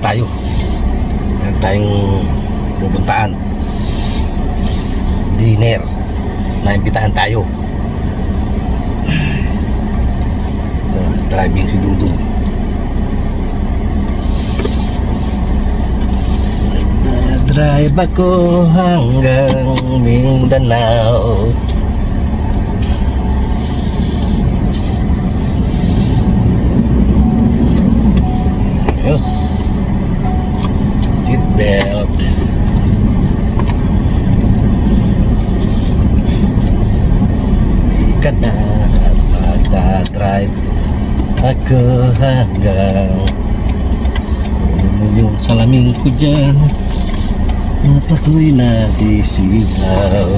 tayo. Meron tayong pupuntaan. Dinner. Naimbitahan tayo. Driving si Dudong. Nagdadrive ako hanggang Mindanao. Yes. Seat belt. Di ka na magdadrive ako hanggang Kunin mo yung salamin ko dyan. At ako'y nasisigaw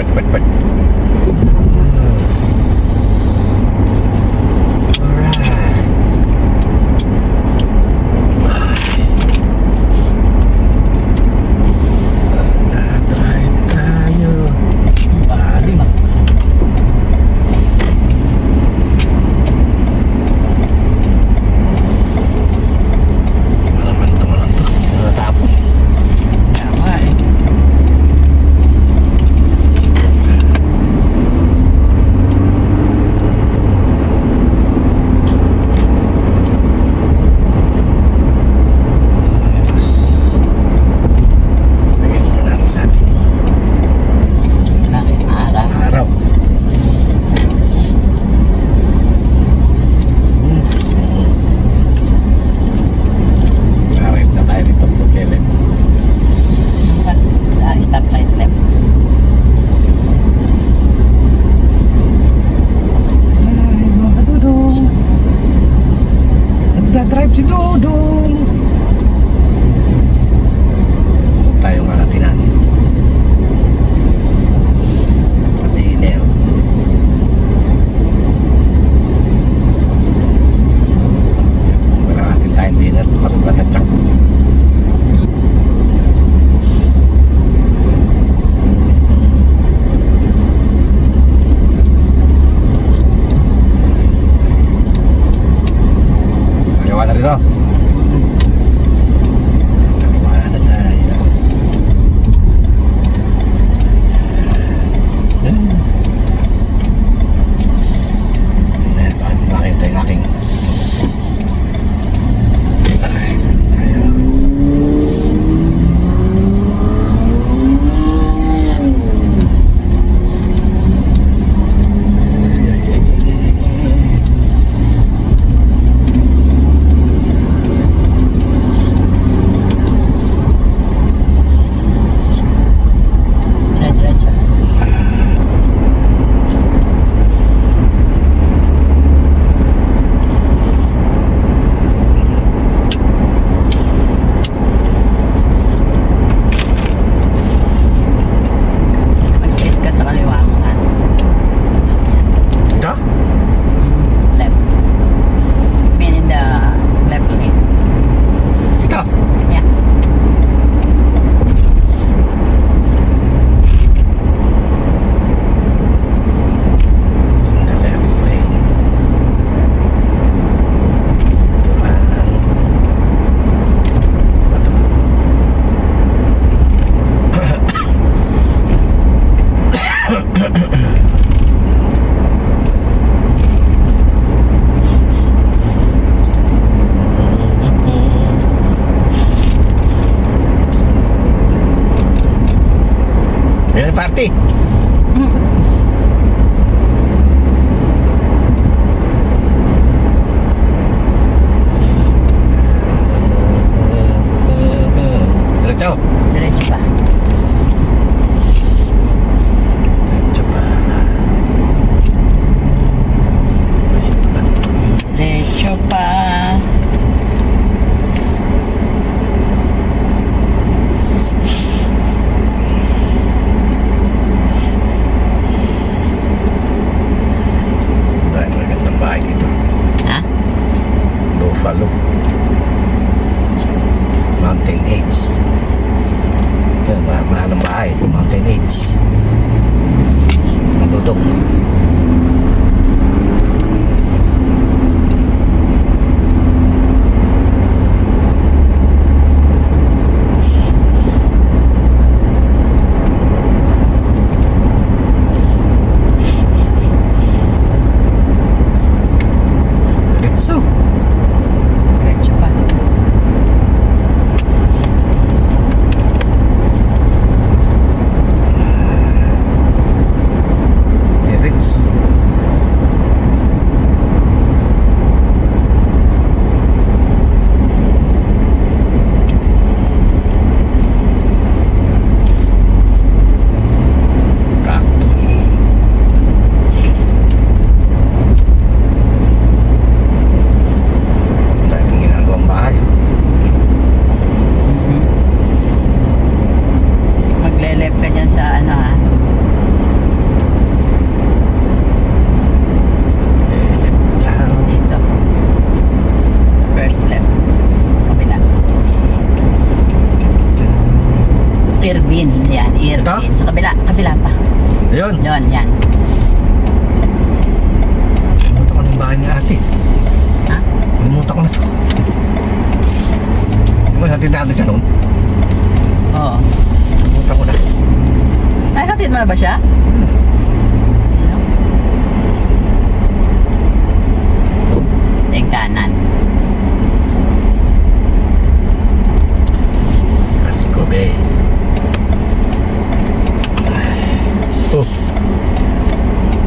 Пать, пать, пать.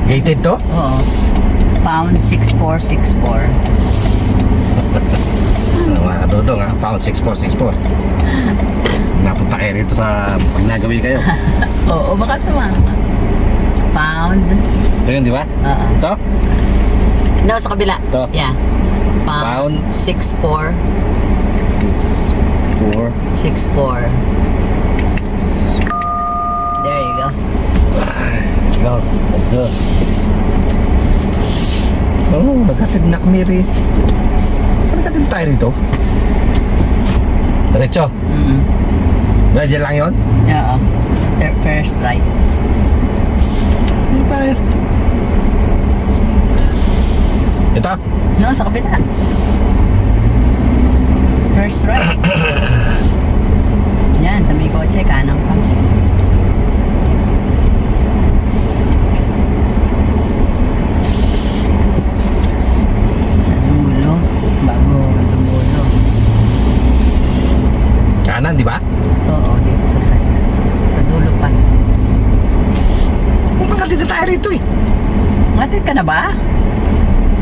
Gated to? Oo. Pound 6464. Ano mga kadudong ha? Pound 6464. Napunta kayo rito sa pag nagawin kayo. Oo, baka tumama. Pound. Ito yun, di ba? Oo. Ito? No, sa kabila. Ito. Yeah. Pound. Pound 64. 4. 64. There you go. Go. Let's go. Oh, nagkatid na kami rin. Nagkatid tayo rito. Diretso. Mm Diyan lang yun? Oo. Third first right. Ano tayo? Ito? No, sa kabila. First right. Yan, sa may kotse, kanan pa. Sa dulo, bago dumulo. Kanan, di ba? Oo, dito sa to. Sa dulo pa. Kung nagkatid na tayo rito eh. Matid ka na ba?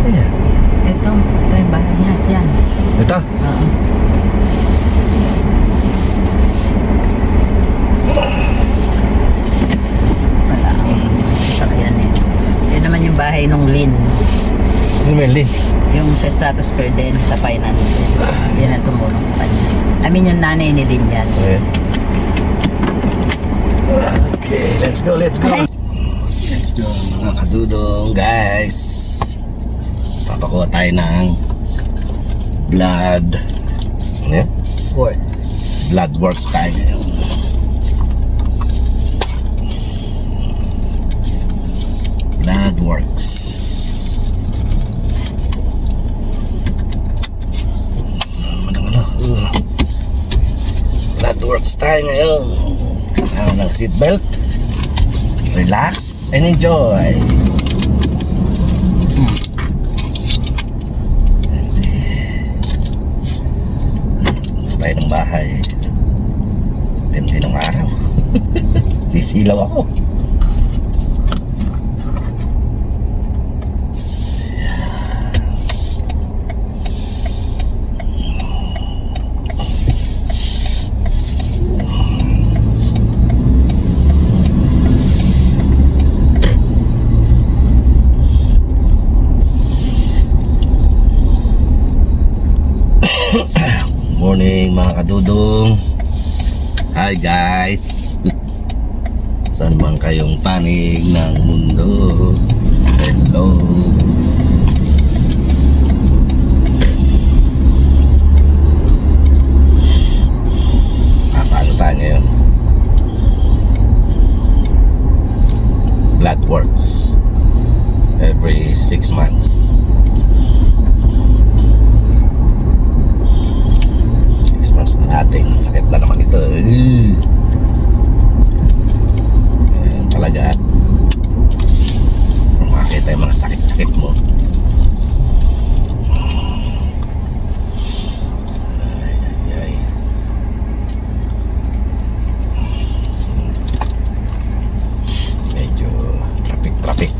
Ayan. Ito, ito yung bahay niya. Yan. Ito? Oo. Wala akong sasakyan eh. Yan naman yung bahay nung Lin. Melly. Yung sa Stratosphere din, sa finance. Yan ang tumulong sa kanya. I mean, yung nanay ni Lin yan. Okay, let's go, let's go. Let's go mga kadudong guys. Papakuha tayo ng blood. Ano yan? What? Blood works tayo ngayon. Blood works. Ano ano? Uh. Works tayo ngayon. Ano ng seatbelt. Relax and enjoy. Mas tayo ng bahay. Tindi ng araw. Sisilaw ako. Morning mga kadudong Hi guys Saan man kayong panig ng mundo Hello ah, Paano tayo ngayon? Blood works Every 6 months Six months na natin. Sakit na naman ito. Eh. Ayan talaga. Makakita yung mga sakit-sakit mo. Ay, ay, ay. Medyo traffic-traffic.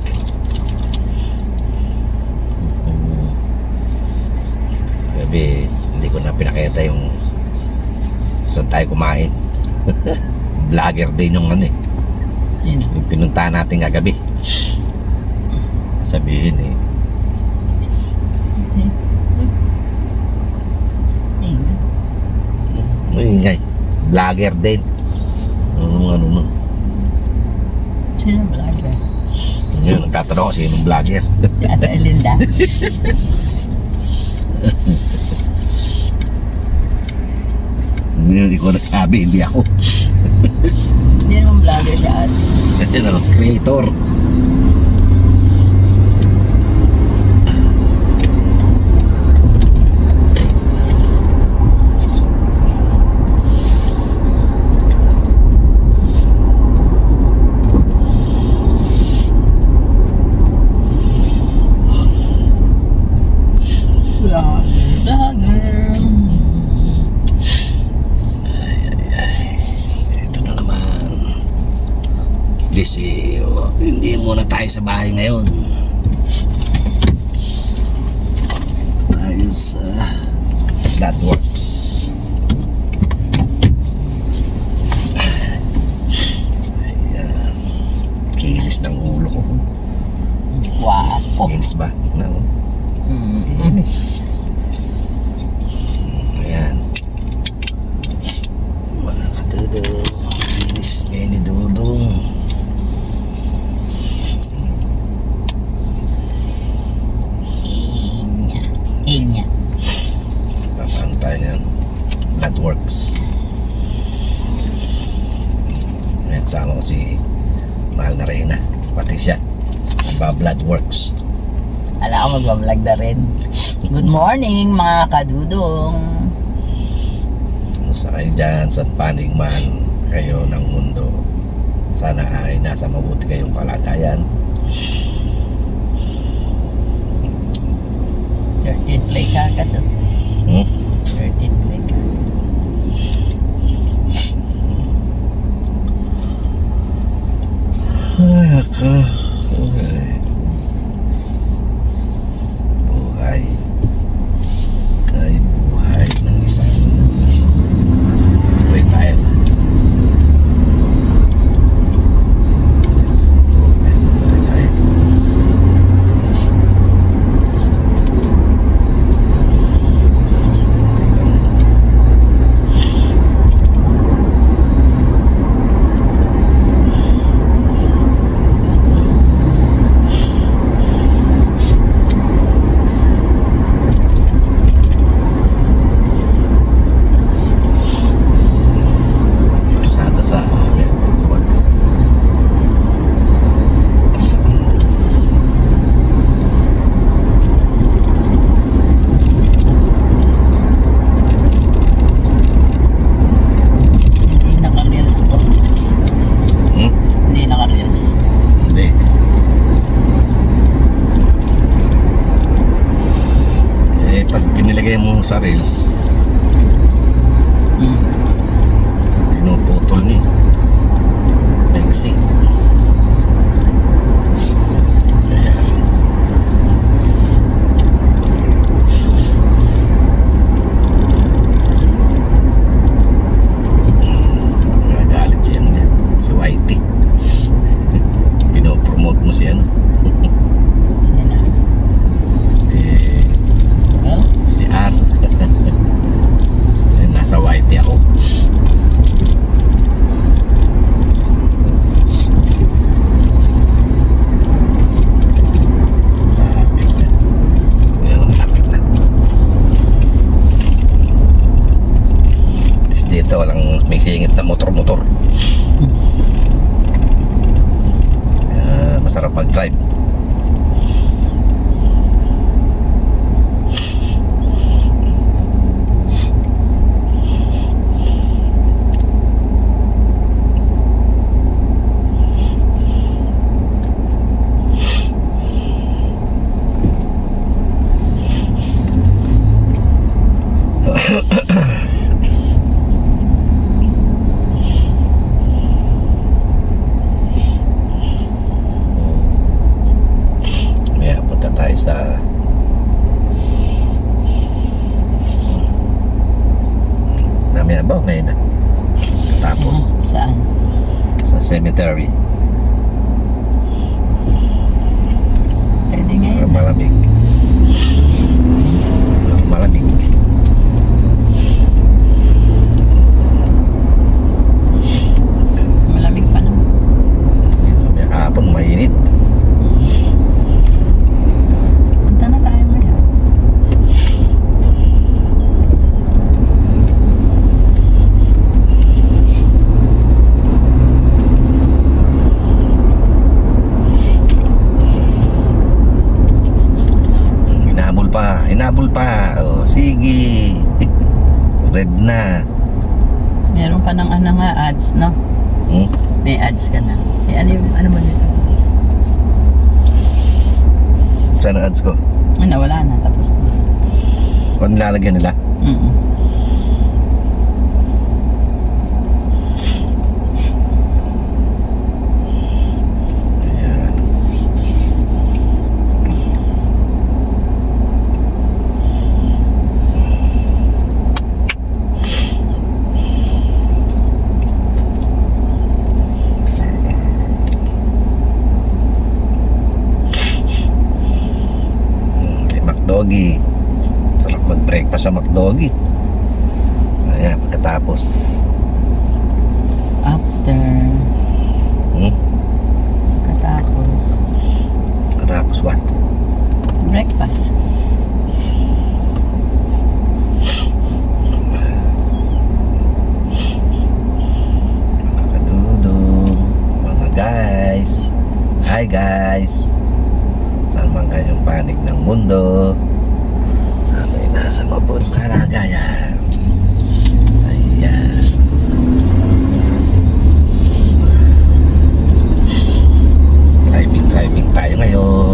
Gabi, hindi ko na pinakita yung saan tayo kumain. Vlogger din yung ano eh. Sino? Yung pinuntahan natin kagabi. Sabihin eh. Maingay. Vlogger din. Ano ano no. Sino vlogger? Yun, nagtatanong ko sinong vlogger. Si Ate Erlinda. Hindi ko nagsabi, hindi ako. Hindi naman vlogger si Ate. Ano, creator. Disi, oh, hindi muna tayo sa bahay ngayon. Tayo sa Flatworks. Ayan. Kinis ng ulo ko. Wapo. Kinis ba? No. Mm. Kinis. Ayan. Mga kadudong. Kinis ngayon ni Dudong. Inya. Inya. Paano tayo niyan? Bloodworks. Ayan, kasama ko si Mahal na Reyna. Pati siya. Ba Bloodworks. Ala ako magbablog na rin. Good morning mga kadudong. Kumusta kayo dyan? San panig man kayo ng mundo? Sana ay nasa mabuti kayong kalagayan. 13 play ka ka to. Hmm? 13 play ka. Ay, ako. Ay. makapag-drive doggy ayan pagkatapos after hmm? pagkatapos pagkatapos what? breakfast guys. Hi guys. Saan man kayong panig ng mundo? sa mabuti kalagayan. Yes. Driving, driving tayo ngayon.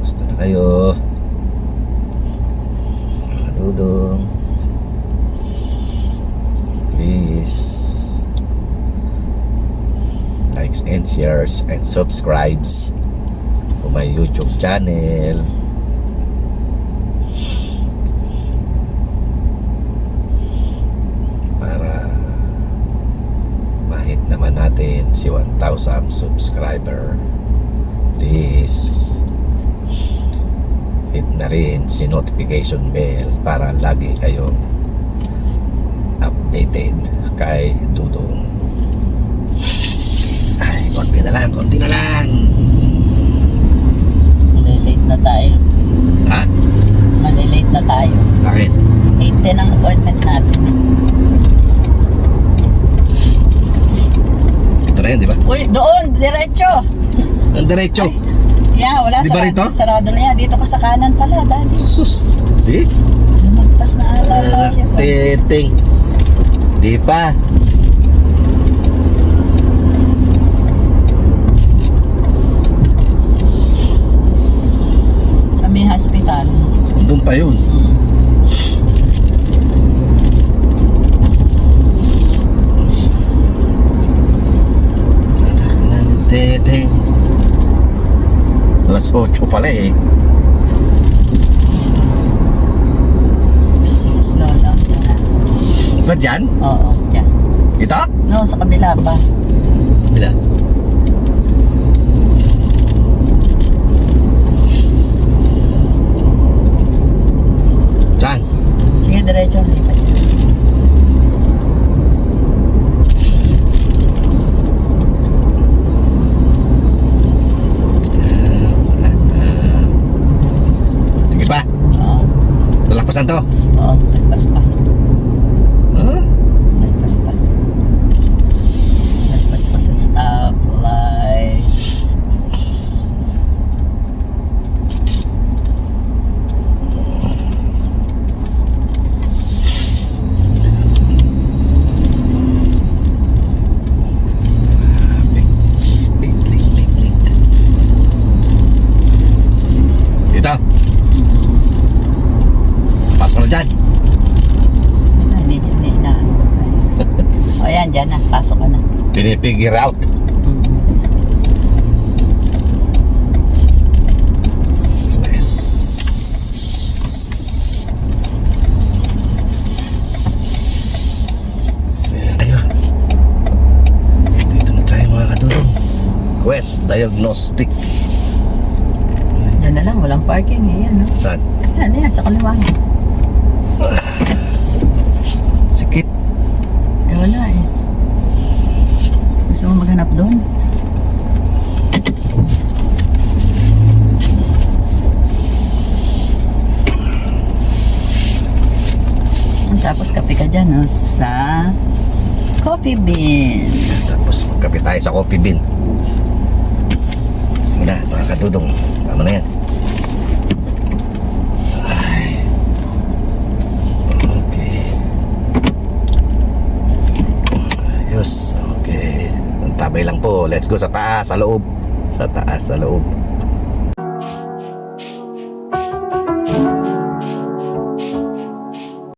Basta na kayo. Mga dudong. Please. Likes and shares and subscribes to my YouTube channel. 61,000 subscriber. Please hit na rin si notification bell para lagi kayong updated kay Dudong. Ay, konti na lang, konti na lang. Malilate na tayo. Ha? Malilate na tayo. Bakit? 8 ang appointment natin. Ito na yan, di ba? Uy, doon! Diretso! Ang diretso. Yeah, wala. Di ba sarado, rito? sarado na yan. Dito ka sa kanan pala, daddy. Sus. See? Lumagpas na ata Ah, tayo. Titing. Di pa. Sa may hospital. Doon pa yun. 8 pala eh. Slow down ka na. Ba dyan? Oo, dyan. Ito? No, sa kabila pa. Bila. Dyan. Sige, diretso. Lipat. Sige pa. Oo. Lalakpasan to. Oo, lagpas pa. Huh? Lagpas pa. Lagpas pa sa stoplight. Late, late, late, late, late. Dito. Pasok na dyan. Teka, hindi, hindi na. O yan, dyan na. Pasok ka na. Pinipigure out. Yes. Ayan tayo. Dito na tayo mga kadurong. Quest Diagnostic. Yan na lang, walang parking eh. Yan, no? Saan? Yan, yan, sa kaliwa. Sikip. Eh, wala eh. Gusto mo maghanap doon? Tapos kape ka dyan, no? Sa coffee bean. Tapos magkape tayo sa coffee bean. Na, mga kadudong. Tama na yan. Ay. Okay. Tabay lang po. Let's go sa taas, sa loob. Sa taas, sa loob.